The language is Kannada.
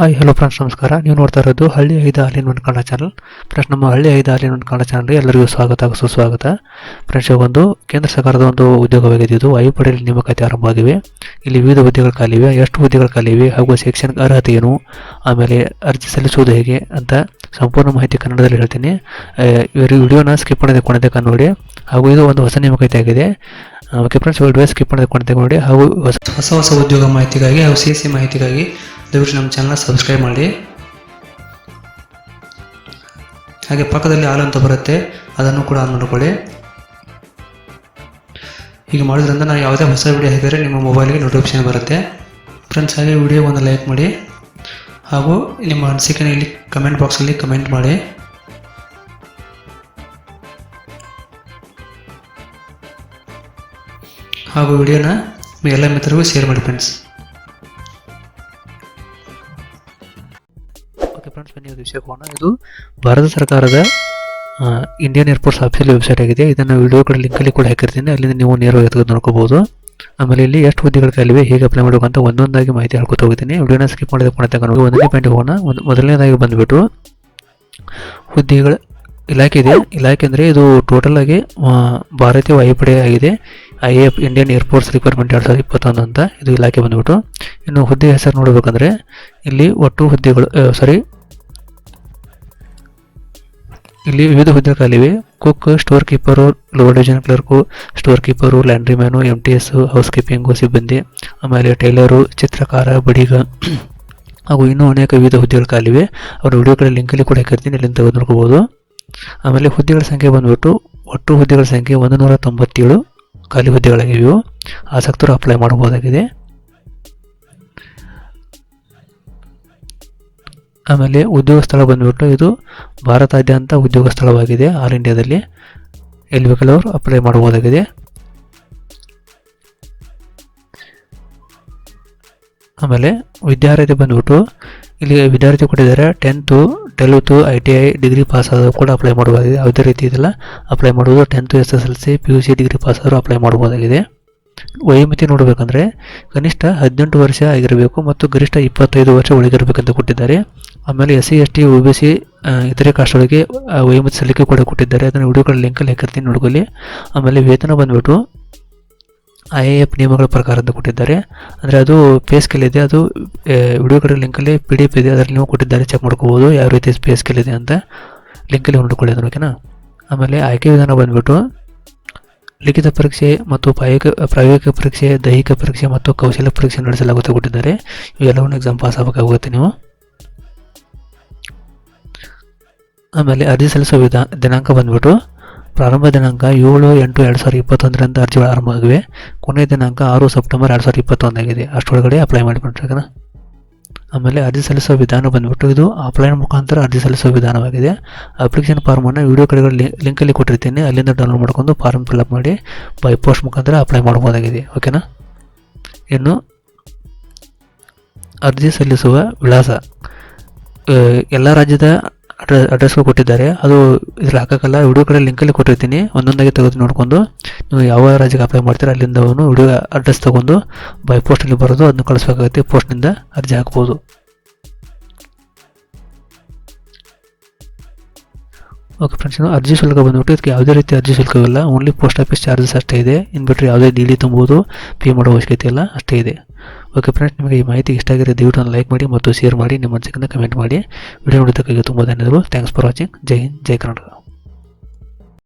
ಹಾಯ್ ಹಲೋ ಫ್ರೆಂಡ್ಸ್ ನಮಸ್ಕಾರ. ನೀವು ನೋಡ್ತಾ ಇರೋದು ಹಳ್ಳಿ ಐದು ಹಾಲಿನ ಒಂದು ಕನ್ನಡ ಚಾನಲ್ ಫ್ರೆಂಡ್ಸ್ ನಮ್ಮ ಹಳ್ಳಿ ಐದು ಹಾಲಿನ ಒಂದು ಕನ್ನಡ ಚಾನಲ್ಗೆ ಎಲ್ಲರಿಗೂ ಸ್ವಾಗತ, ಸುಸ್ವಾಗತ. ಫ್ರೆಂಡ್ಸ್ ಒಂದು ಕೇಂದ್ರ ಸರ್ಕಾರದ ಒಂದು ಉದ್ಯೋಗವಾಗಿದೆ ಇದು. ವಾಯುಪಡೆಯಲ್ಲಿ ನೇಮಕಾತಿ ಆರಂಭವಾಗಿವೆ ಇಲ್ಲಿ ವಿವಿಧ ಹುದ್ದೆಗಳು ಖಾಲಿವೆ. ಎಷ್ಟು ಹುದ್ದೆಗಳು ಖಾಲಿವೆ ಹಾಗೂ ಶೈಕ್ಷಣಿಕ ಅರ್ಹತೆ ಏನು? ಆಮೇಲೆ ಅರ್ಜಿ ಸಲ್ಲಿಸುವುದು ಹೇಗೆ ಅಂತ ಸಂಪೂರ್ಣ ಮಾಹಿತಿ ಕನ್ನಡದಲ್ಲಿ ಹೇಳ್ತೀನಿ. ವಿಡಿಯೋನ ಸ್ಕಿಪ್ ಮಾಡೋದಕ್ಕೆ ಕೊನೆತನಕ ನೋಡಿ. ಹಾಗೂ ಇದು ಒಂದು ಹೊಸ ನೇಮಕಾತಿ ಆಗಿದೆ. ಓಕೆ ಫ್ರೆಂಡ್ಸ್ ವಿಡಿಯೋ ಸ್ಕಿಪ್ ಮಾಡೋದಕ್ಕೆ ಕೊನೆತನಕ ನೋಡಿ. ಹಾಗೂ ಹೊಸ ಹೊಸ ಹೊಸ ಉದ್ಯೋಗ ಮಾಹಿತಿಗಾಗಿ ಹಾಗೂ ಸಿ ಸಿ ಮಾಹಿತಿಗಾಗಿ ದಯವಿಟ್ಟು ನಮ್ಮ ಚಾನಲ್ನ ಸಬ್ಸ್ಕ್ರೈಬ್ ಮಾಡಿ. ಹಾಗೆ ಪಕ್ಕದಲ್ಲಿ ಹಾಲು ಅಂತ ಬರುತ್ತೆ, ಅದನ್ನು ಕೂಡ ಆನ್ ಮಾಡಿಕೊಳ್ಳಿ. ಹೀಗೆ ಮಾಡೋದ್ರಿಂದ ನಾವು ಯಾವುದೇ ಹೊಸ ವಿಡಿಯೋ ಹಾಕಿದರೆ ನಿಮ್ಮ ಮೊಬೈಲ್ಗೆ ನೋಟಿಫಿಕೇಶನ್ ಬರುತ್ತೆ. ಫ್ರೆಂಡ್ಸ್ ಹಾಗೆ ವಿಡಿಯೋ ಒಂದು ಲೈಕ್ ಮಾಡಿ. ಹಾಗೂ ನಿಮ್ಮ ಅನಿಸಿಕೆನ ಇಲ್ಲಿ ಕಮೆಂಟ್ ಬಾಕ್ಸಲ್ಲಿ ಕಮೆಂಟ್ ಮಾಡಿ. ಹಾಗೂ ವಿಡಿಯೋನ ಎಲ್ಲ ಮಿತ್ರರಿಗೂ ಶೇರ್ ಮಾಡಿ ಫ್ರೆಂಡ್ಸ್ ಓಕೆ ಫ್ರೆಂಡ್ಸ್ ಬನ್ನಿ ವಿಷಯಕ್ಕೆ ಹೋಗೋಣ. ಇದು ಭಾರತ ಸರ್ಕಾರದ ಇಂಡಿಯನ್ ಏರ್ಪೋರ್ಟ್ಸ್ ಆಫೀಸಿಯಲ್ ವೆಬ್ಸೈಟ್ ಆಗಿದೆ. ಇದನ್ನು ವಿಡಿಯೋ ಕಡೆ ಲಿಂಕಲ್ಲಿ ಕೂಡ ಹಾಕಿರ್ತೀನಿ. ಅಲ್ಲಿಂದ ನೀವು ನೇರವಾಗಿ ತೆಗೆದು ನೋಡ್ಕೋಬೋದು. ಆಮೇಲೆ ಇಲ್ಲಿ ಎಷ್ಟು ಹುದ್ದೆಗಳು ಖಾಲಿವೆ, ಹೇಗೆ ಅಪ್ಲೈ ಮಾಡಬೇಕು ಅಂತ ಒಂದೊಂದಾಗಿ ಮಾಹಿತಿ ಹೇಳ್ಕೊತ ಹೋಗ್ತೀನಿ ವಿಡಿಯೋನ ಸ್ಕಿಪ್ ಮಾಡಿದ ಕೂಡ ತಗೊಂಡು ಒಂದನೇ ಪಾಯಿಂಟ್ ಹೋಗೋಣ. ಒಂದು, ಮೊದಲನೇದಾಗಿ ಬಂದುಬಿಟ್ಟು, ಹುದ್ದೆಗಳ ಇಲಾಖೆ ಇದೆ. ಇಲಾಖೆ ಅಂದರೆ ಇದು ಟೋಟಲ್ ಆಗಿ ಭಾರತೀಯ ವಾಯುಪಡೆ ಆಗಿದೆ. I F Indian air force requirement ಎರಡು ಸಾವಿರದ ಇಪ್ಪತ್ತೊಂದು ಅಂತ ಇದು ಇಲಾಖೆ ಬಂದ್ಬಿಟ್ಟು. ಇನ್ನು ಹುದ್ದೆ ಹೆಸರು ನೋಡಬೇಕಂದ್ರೆ ಇಲ್ಲಿ ಒಟ್ಟು ಹುದ್ದೆಗಳು ಸಾರಿ ಇಲ್ಲಿ ವಿವಿಧ ಹುದ್ದೆ ಖಾಲಿವೆ cook store keeper lower division clerk store keeper laundry man M T S house keeping ಸಿಬ್ಬಂದಿ, ಆಮೇಲೆ ಟೈಲರು ಚಿತ್ರಕಾರ, ಬಡಿಗ. ಹಾಗೂ ಇನ್ನೂ ಅನೇಕ ವಿವಿಧ ಹುದ್ದೆಗಳು ಖಾಲಿವೆ ಅವರು ವಿಡಿಯೋಗಳ ಲಿಂಕಲ್ಲಿ ಕೂಡ ಹಾಕಿರ್ತೀನಿ, ಇಲ್ಲಿಂದ ನೋಡ್ಕೋಬೋದು. ಆಮೇಲೆ ಹುದ್ದೆಗಳ ಸಂಖ್ಯೆ ಬಂದ್ಬಿಟ್ಟು ಒಟ್ಟು ಹುದ್ದೆಗಳ ಸಂಖ್ಯೆ ಒಂದು ನೂರ ತೊಂಬತ್ತೇಳು. ಖಾಲಿ ಹುದ್ದೆಗಳಾಗಿವೆ ಇವು. ಆಸಕ್ತರು ಅಪ್ಲೈ ಮಾಡಬಹುದಾಗಿದೆ. ಆಮೇಲೆ ಉದ್ಯೋಗ ಸ್ಥಳ ಬಂದ್ಬಿಟ್ಟು ಇದು ಭಾರತಾದ್ಯಂತ ಉದ್ಯೋಗ ಸ್ಥಳವಾಗಿದೆ. ಆಲ್ ಇಂಡಿಯಾದಲ್ಲಿ ಎಲ್ಲಿ ಬೇಕಲ್ಲ ಅಪ್ಲೈ ಮಾಡಬಹುದಾಗಿದೆ. ಆಮೇಲೆ ವಿದ್ಯಾರ್ಥಿ ಬಂದ್ಬಿಟ್ಟು ಇಲ್ಲಿ ವಿದ್ಯಾರ್ಥಿ ಕೊಟ್ಟಿದ್ದಾರೆ tenth twelfth I T I degree pass ಆದರೂ ಕೂಡ ಅಪ್ಲೈ ಮಾಡಬಹುದಾಗಿದೆ ಯಾವುದೇ ರೀತಿ ಇದೆಲ್ಲ ಅಪ್ಲೈ ಮಾಡುವುದು tenth S S L C P U C degree pass ಆದರೂ ಅಪ್ಲೈ ಮಾಡಬಹುದಾಗಿದೆ ವಯೋಮಿತಿ ನೋಡಬೇಕಂದ್ರೆ ಕನಿಷ್ಠ ಹದಿನೆಂಟು ವರ್ಷ ಆಗಿರಬೇಕು ಮತ್ತು ಗರಿಷ್ಠ ಇಪ್ಪತ್ತೈದು ವರ್ಷ ಒಳಗಿರಬೇಕಂತ ಕೊಟ್ಟಿದ್ದಾರೆ. ಆಮೇಲೆ S C S T O B C ಇತರೆ ಕಾಸ್ಟ್ಗಳಿಗೆ ವಯೋಮಿತಿ ಸಲ್ಲಿಕೆ ಕೂಡ ಕೊಟ್ಟಿದ್ದಾರೆ. ಅದನ್ನು ವಿಡಿಯೋಗಳ ಲಿಂಕಲ್ಲಿ ಹಾಕಿರ್ತೀನಿ ನೋಡ್ಕೊಳ್ಳಿ. ಆಮೇಲೆ ವೇತನ ಬಂದ್ಬಿಟ್ಟು ಐ ಎ ಎಫ್ ನಿಯಮಗಳ ಪ್ರಕಾರ ಅಂತ ಕೊಟ್ಟಿದ್ದಾರೆ. ಅಂದರೆ ಅದು ಪೇ ಸ್ಕೇಲ್ ಇದೆ, ಅದು ವಿಡಿಯೋ ಕಡೆ ಲಿಂಕಲ್ಲಿ ಪಿ ಡಿ ಎಫ್ ಇದೆ, ಅದರಲ್ಲಿ ನೀವು ಕೊಟ್ಟಿದ್ದಾರೆ ಚೆಕ್ ಮಾಡ್ಕೋಬೋದು, ಯಾವ ರೀತಿ ಪೇ ಸ್ಕೇಲ್ ಇದೆ ಅಂತ ಲಿಂಕಲ್ಲಿ ನೋಡ್ಕೊಳ್ಳಿ ಅದನ್ನು ಓಕೆನಾ ಆಮೇಲೆ ಆಯ್ಕೆ ವಿಧಾನ ಬಂದುಬಿಟ್ಟು, ಲಿಖಿತ ಪರೀಕ್ಷೆ ಮತ್ತು ಪ್ರಾಯೋಗಿಕ ಪ್ರಾಯೋಗಿಕ ಪರೀಕ್ಷೆ, ದೈಹಿಕ ಪರೀಕ್ಷೆ ಮತ್ತು ಕೌಶಲ್ಯ ಪರೀಕ್ಷೆ ನಡೆಸಲಾಗುತ್ತೆ ಕೊಟ್ಟಿದ್ದಾರೆ. ಇವೆಲ್ಲವನ್ನು ಎಕ್ಸಾಮ್ ಪಾಸ್ ಆಗಬೇಕಾಗುತ್ತೆ ನೀವು. ಆಮೇಲೆ ಅರ್ಜಿ ಸಲ್ಲಿಸುವ ವಿಧಾನ ದಿನಾಂಕ ಬಂದ್ಬಿಟ್ಟು ಪ್ರಾರಂಭ ದಿನಾಂಕ ಏಳು ಎಂಟು ಎರಡು ಸಾವಿರದ ಇಪ್ಪತ್ತೊಂದರಿಂದ ಅರ್ಜಿಗಳು ಆರಂಭ ಆಗಿವೆ ಕೊನೆಯ ದಿನಾಂಕ ಆರು ಸೆಪ್ಟೆಂಬರ್ ಎರಡು ಸಾವಿರದ ಇಪ್ಪತ್ತೊಂದಾಗಿದೆ. ಅಷ್ಟರೊಳಗಡೆ ಅಪ್ಲೈ ಮಾಡಿಕೊಂಡ್ರೆ ಆಮೇಲೆ ಅರ್ಜಿ ಸಲ್ಲಿಸುವ ವಿಧಾನ ಬಂದ್ಬಿಟ್ಟು ಇದು ಆಫ್ಲೈನ್ ಮುಖಾಂತರ ಅರ್ಜಿ ಸಲ್ಲಿಸುವ ವಿಧಾನವಾಗಿದೆ. ಅಪ್ಲಿಕೇಶನ್ ಫಾರ್ಮನ್ನು ವೀಡಿಯೋ ಕಡೆಗಳ ಲಿಂಕಲ್ಲಿ ಕೊಟ್ಟಿರ್ತೀನಿ. ಅಲ್ಲಿಂದ ಡೌನ್ಲೋಡ್ ಮಾಡ್ಕೊಂಡು ಫಾರ್ಮ್ ಫಿಲ್ಅಪ್ ಮಾಡಿ ಬೈ ಪೋಸ್ಟ್ ಮುಖಾಂತರ ಅಪ್ಲೈ ಮಾಡ್ಬೋದಾಗಿದೆ. ಓಕೆನಾ ಇನ್ನು ಅರ್ಜಿ ಸಲ್ಲಿಸುವ ವಿಳಾಸ. ಎಲ್ಲ ರಾಜ್ಯದ ಅಡ್ರ ಅಡ್ರೆಸ್ಗೂ ಕೊಟ್ಟಿದ್ದಾರೆ. ಅದು ಇದ್ರಲ್ಲಿ ಹಾಕೋಕ್ಕಲ್ಲ. ವಿಡಿಯೋ ಕಡೆ ಲಿಂಕಲ್ಲಿ ಕೊಟ್ಟಿರ್ತೀನಿ. ಒಂದೊಂದಾಗಿ ತೆಗೆದು ನೋಡಿಕೊಂಡು ನೀವು ಯಾವ ರಾಜ್ಯಕ್ಕೆ ಅಪ್ಲೈ ಮಾಡ್ತೀರಾ, ಅಲ್ಲಿಂದ ಅವನು ವಿಡಿಯೋ ಅಡ್ರೆಸ್ ತೊಗೊಂಡು ಬೈ ಪೋಸ್ಟಲ್ಲಿ ಬರೋದು, ಅದನ್ನು ಕಳಿಸ್ಬೇಕಾಗುತ್ತೆ. ಪೋಸ್ಟ್ನಿಂದ ಅರ್ಜಿ ಹಾಕ್ಬೋದು. ಓಕೆ ಫ್ರೆಂಡ್ಸ್ ಇನ್ನು ಅರ್ಜಿ ಶುಲ್ಕ ಬಂದ್ಬಿಟ್ಟು ಇದಕ್ಕೆ ಯಾವುದೇ ರೀತಿ ಅರ್ಜಿ ಶುಲ್ಕವಿಲ್ಲ. ಓನ್ಲಿ ಪೋಸ್ಟ್ ಆಫೀಸ್ ಚಾರ್ಜಸ್ ಅಷ್ಟೇ ಇದೆ. ಇನ್ನು ಬಿಟ್ಟರೆ ಯಾವುದೇ ಡೀಲಿ ತುಂಬೋದು ಪೇ ಮಾಡೋ ಅವಶ್ಯಕತೆ ಇಲ್ಲ, ಅಷ್ಟೇ ಇದೆ. ಓಕೆ ಫ್ರೆಂಡ್ಸ್ ನಿಮಗೆ ಈ ಮಾಹಿತಿ ಇಷ್ಟ ಆಗಿದೆ ದಯವಿಟ್ಟು ಲೈಕ್ ಮಾಡಿ ಮತ್ತು ಶೇರ್ ಮಾಡಿ. ನಿಮ್ಮ ಅನಿಸಿಕೆಯಿಂದ ಕಮೆಂಟ್ ಮಾಡಿ. ವಿಡಿಯೋ ನೋಡಿದ್ದಕ್ಕಾಗಿ ತುಂಬ ಧನ್ಯವಾದಗಳು. Thanks for watching Jai Hind, Jai Karnataka.